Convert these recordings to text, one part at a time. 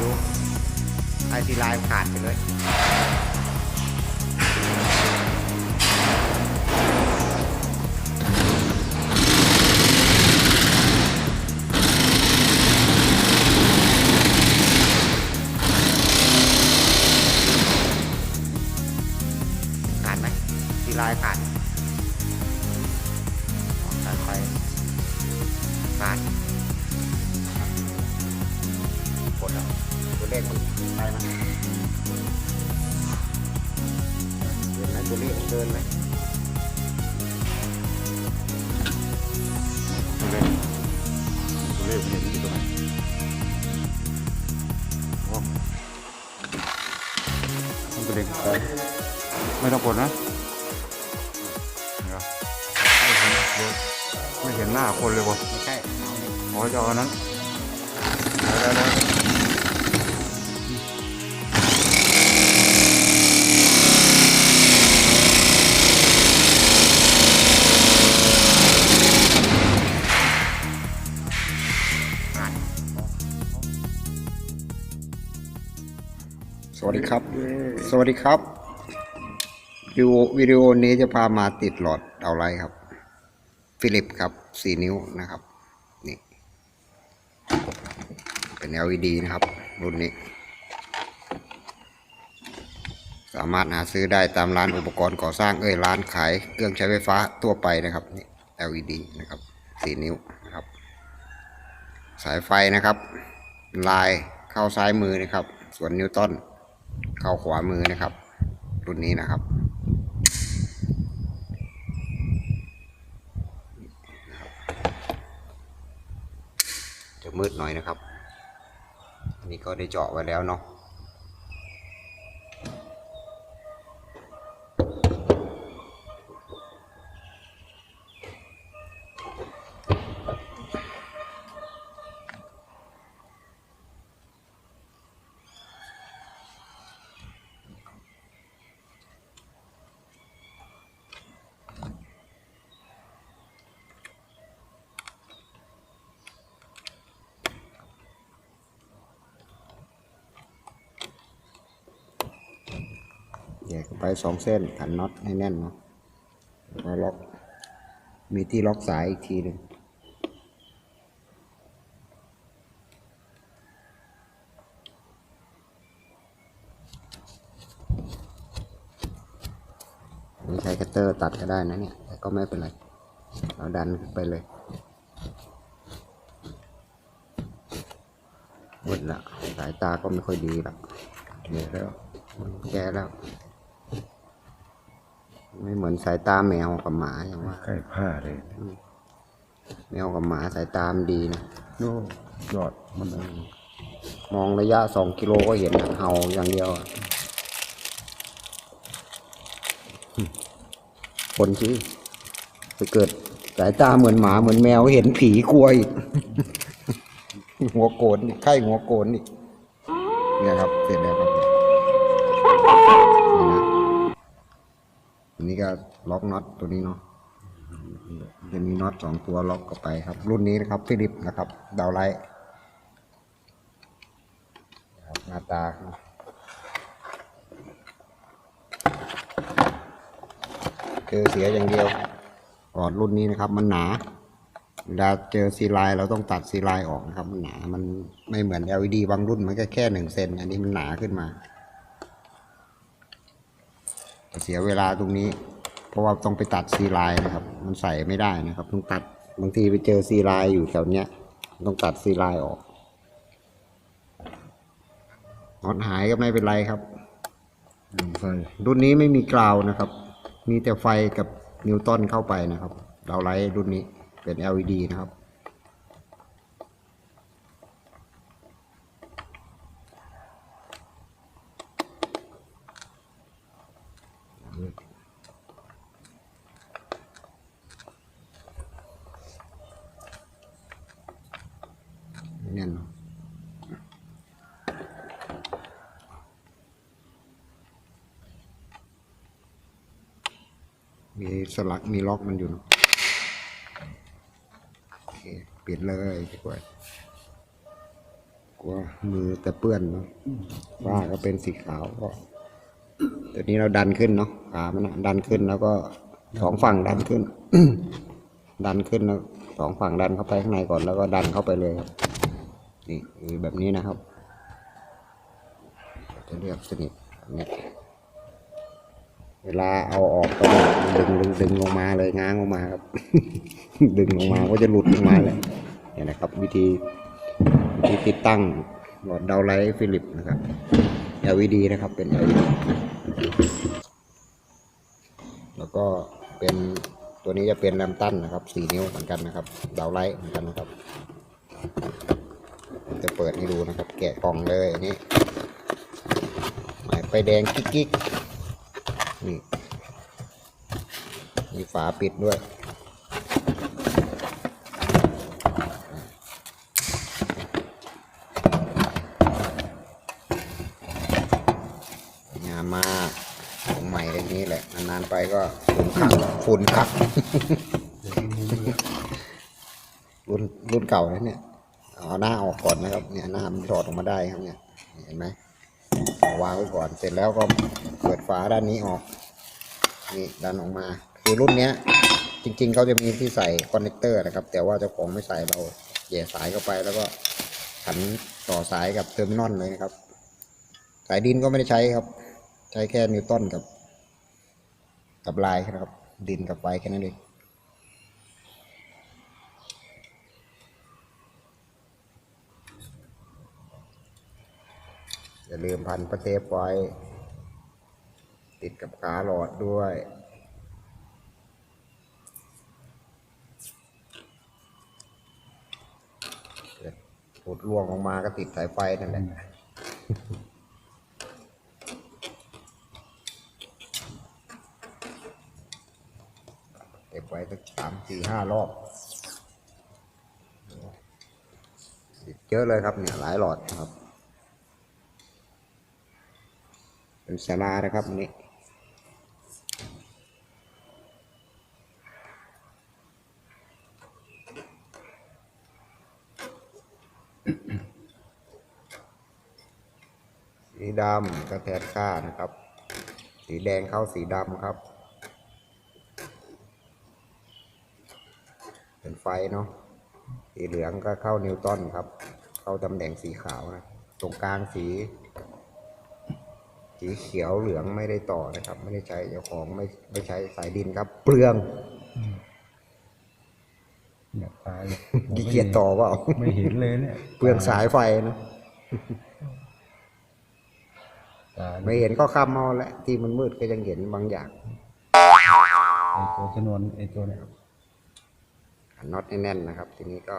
อยู่ ไอซีไลน์ขาดไปเลยขาดไหมซีไลน์ขาดสายไฟขาด กดแล้วตัวเลขมันไปไหมเดินไหมตัวเลขมันเดินไหมตัวเลขตัวเลขเห็นอยู่ตรงไหนโอ้ต้องตัวเลขไปไม่ต้องกดนะเดี๋ยวไม่เห็นหน้าคนเลยวะไม่ใช่เอาเนี่ยขอจะเอาอันนั้นเดี๋ยวเดี๋ยวเดี๋ยว ครับ สวัสดีครับวิดีโอวิดีโอนี้จะพามาติดหลอดเอาไลท์ครับ ฟิลิปครับสี่นิ้วนะครับ นี่ เป็น LED นะครับ รุ่นนี้ สามารถหาซื้อได้ตามร้านอุปกรณ์ก่อสร้างเอ้ยร้านขายเครื่องใช้ไฟฟ้าทั่วไปนะครับนี่ LED นะครับสี่นิ้วนะครับ สายไฟนะครับ ลายเข้าซ้ายมือนะครับ ส่วนนิวตัน เข้าขวามือนะครับ รุ่นนี้นะครับ จะมืดหน่อยนะครับอันนี้ก็ได้เจาะไว้แล้วเนาะ กไปสองเส้นขันน็อตให้แน่นเนาะแล้วล็อก มีที่ล็อกสายอีกทีหนึ่งใช้คัตเตอร์ตัดก็ได้นะเนี่ย แต่ก็ไม่เป็นไร เราดันขึ้นไปเลยหมดละสายตาก็ไม่ค่อยดีละเหนื่อยแล้ว แก่แล้ว ไม่เหมือนสายตาแมวกับหมาอย่างว่าใกล้ผ้าเลยแมวกับหมาสายตามนดีนะโน่ยอดมันมองระยะสองกิโลก็เห็นอะเห่าอย่างเดียวอะคนที่ไปเกิดสายตาเหมือนหมาเหมือนแมวเห็นผีกลัวอีก หัวโกนนี่ไข้หัวโกนนี่เนี่ยครับ เสร็จแล้วครับนี่นะอั นี้ก็ล็อกน็อตตัวนี้เนาะจะมีน็อตสองตัวล็อกเข้าไปครับ รุ่นนี้นะครับฟิลิปนะครับ ดาวไลท์ครับหน้าตาครับเจอเสียอย่างเดียวออดรุ่นนี้นะครับ มันหนาเวลาเจอซีไลน์เราต้องตัดซีไลน์ออกนะครับ มันหนา มันไม่เหมือน LED บางรุ่นมันก็แค่หนึ่งเซนอันนี้มันหนาขึ้นมา เสียเวลาตรงนี้ เพราะว่าต้องไปตัดซีไลน์นะครับ มันใส่ไม่ได้นะครับ ต้องตัดบางทีไปเจอซีไลน์อยู่แถวเนี้ย ต้องตัดซีไลน์ออกน็อตหายก็ไม่เป็นไรครับรุ่นนี้ไม่มีกราวนะครับ มีแต่ไฟกับนิวตันเข้าไปนะครับ เราไลท์รุ่นนี้เป็น LED นะครับ เนี่ยเนาะ มี สลักมีล็อกมันอยู่เนอะโอเคปิดเลยดีกว่ากลัวมือแต่เปื้อนเนาะว่าก็เป็นสีขาวก็ตัวนี้เราดันขึ้นเนาะขามันดันขึ้นแล้วก็สองฝั่งดันขึ้น ดันขึ้นแล้วสองฝั่งดันเข้าไปข้างในก่อนแล้วก็ดันเข้าไปเลยครับนี่แบบนี้นะครับ จะเรียบสนิทแบบนี้ เวลาเอาออกก็ดึงดึงดึงลงมาเลยง้างลงมาครับ ดึงลงมาก็จะหลุดลงมาเลยเนี่ยนะครับ วิธีวิธีติดตั้งหลอดดาวไลท์ฟิลิปนะครับ LED นะครับเป็น LED แล้วก็เป็นตัวนี้จะเป็นแรมตันนะครับสี่นิ้วเหมือนกันนะครับ ดาวไลท์เหมือนกันนะครับจะเปิดให้ดูนะครับ แกะกล่องเลยนนี้หมายไฟแดงกิ๊กกนี่ มีฝาปิดด้วย งามมากของใหม่เรื่องนี้แหละ นานๆไปก็ฝุ่นขักฝุ่นขักรุ่นรุ่นเก่าแล้วเนี่ย เอาหน้าออกก่อนนะครับ เนี่ยหน้ามันถอดออกมาได้ครับเนี่ย เห็นไหมวางไว้ก่อน เสร็จแล้วก็เปิดฝาด้านนี้ออก นี่ดันออกมา คือรุ่นเนี้ย จริงๆเขาจะมีที่ใส่คอนเนคเตอร์นะครับ แต่ว่าเจ้าของไม่ใส่เราแหย่สายเข้าไปแล้วก็ขันต่อสายกับเทอร์มินอลเลยนะครับ สายดินก็ไม่ได้ใช้ครับ ใช้แค่นิวตันกับ กับลายนะครับ ดินกับไฟแค่นั้นเองอย่าลืมพันประเทปไว้ ติดกับขาหลอดด้วย หลุดล่วงออกมาก็ติดสายไฟนั่นแหละเก็บไว้สักสามสี่ห้ารอบ ติดเยอะเลยครับเนี่ยหลายหลอดนะครับ เป็นศาลานะครับอันนี้ สีดำกระแทกค่านะครับ สีแดงเข้าสีดำครับ เป็นไฟเนาะสีเหลืองก็เข้านิวตันครับ เข้าตำแหน่งสีขาวนะตรงกลางสี สีเขียวเหลืองไม่ได้ต่อนะครับ ไม่ได้ใช้เจ้าของไม่ไม่ใช้สายดินครับ เปลือง เนี่ยตายขี้เกียจต่อเปล่าไม่เห็นเลยเนี่ยเปลืองสายไฟนะตายไม่เห็นก็คำเอาแหละที่มันมืดก็ยังเห็นบางอย่างไอ้ตัวชนวนไอ้ตัวเนี่ยขันน็อตให้แน่นนะครับ ทีนี้ก็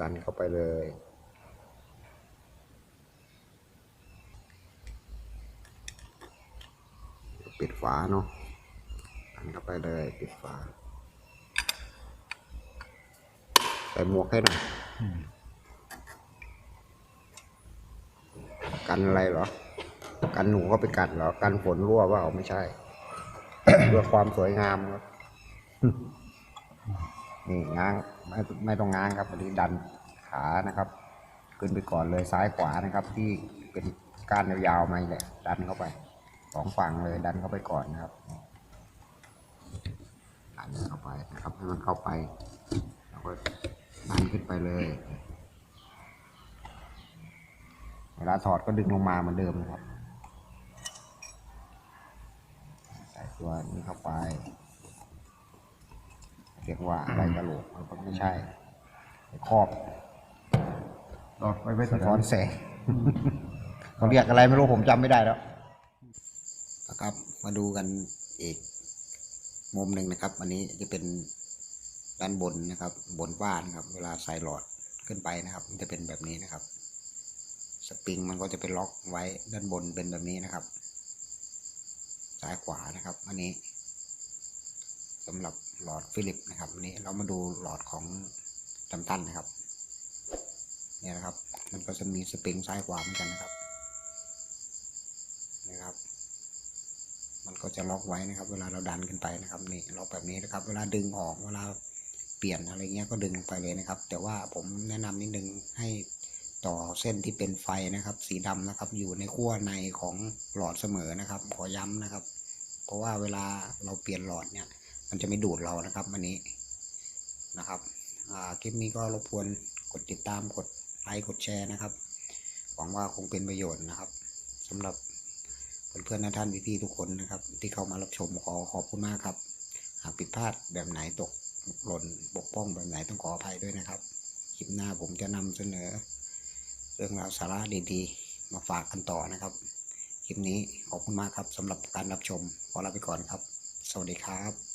ดันเข้าไปเลยปิดฝาเนาะดันเข้าไปเลย ปิดฝา ใส่หมวกให้หน่อยกันอะไรเหรอ กันหนูก็ไปกัดเหรอ กันฝนรั่วว่าไม่ใช่ เพื่อความสวยงามครับ นี่ง้าง ไม่ไม่ต้องง้างครับอันนี้ดันขานะครับ ขึ้นไปก่อนเลยซ้ายขวานะครับ ที่เป็นก้านยาวๆมาแหละดันเข้าไปสองฝั่งเลยดันเข้าไปก่อนนะครับดันเข้าไปนะครับให้มันเข้าไปแล้วก็ ดันขึ้นไปเลย เวลาถอดก็ดึงลงมาเหมือนเดิมนะครับ ใส่ตัวนี้เข้าไป เรียกว่าอะไรกระโหลกมันก็ไม่ใช่ครอบหลอดไฟไว้สะท้อนแสงเขาเรียกอะไรไม่รู้ผมจำไม่ได้แล้วนะครับ มาดูกันอีกมุมหนึ่งนะครับ อันนี้จะเป็น ด้านบนนะครับ บนบ้านครับ เวลาใส่หลอดขึ้นไปนะครับ มันจะเป็นแบบนี้นะครับ สปริงมันก็จะเป็นล็อกไว้ด้านบนเป็นแบบนี้นะครับ ซ้ายขวานะครับอันนี้สำหรับหลอดฟิลิปนะครับอันนี้เรามาดูหลอดของตันตันนะครับเนี่ยนะครับ มันก็จะมีสปริงซ้ายขวาเหมือนกันนะครับนะครับ มันก็จะล็อกไว้นะครับ เวลาเราดันขึ้นไปนะครับนี่ล็อกแบบนี้นะครับ เวลาดึงออกเวลา ปลี่ยนอะไรเงี้ยก็ดึงไปเลยนะครับ แต่ว่าผมแนะนำนิดนึงให้ต่อเส้นที่เป็นไฟนะครับ สีดำนะครับ อยู่ในขั้วในของหลอดเสมอนะครับ ขอย้ำนะครับ เพราะว่าเวลาเราเปลี่ยนหลอดเนี่ย มันจะไม่ดูดเรานะครับอันนี้นะครับคลิปนี้ก็รบกวนกดติดตามกดไลค์กดแชร์นะครับหวังว่าคงเป็นประโยชน์นะครับสำหรับเพื่อนๆนะท่านพี่ๆทุกคนนะครับ ที่เข้ามารับชมขอขอบคุณมากครับ หากผิดพลาดแบบไหนตก หล่นบกพร่องแบบไหนต้องขออภัยด้วยนะครับคลิปหน้าผมจะนำเสนอ เรื่องราวสาระดีๆ มาฝากกันต่อนะครับคลิปนี้ขอบคุณมากครับสำหรับการรับชมขอลาไปก่อนครับ สวัสดีครับ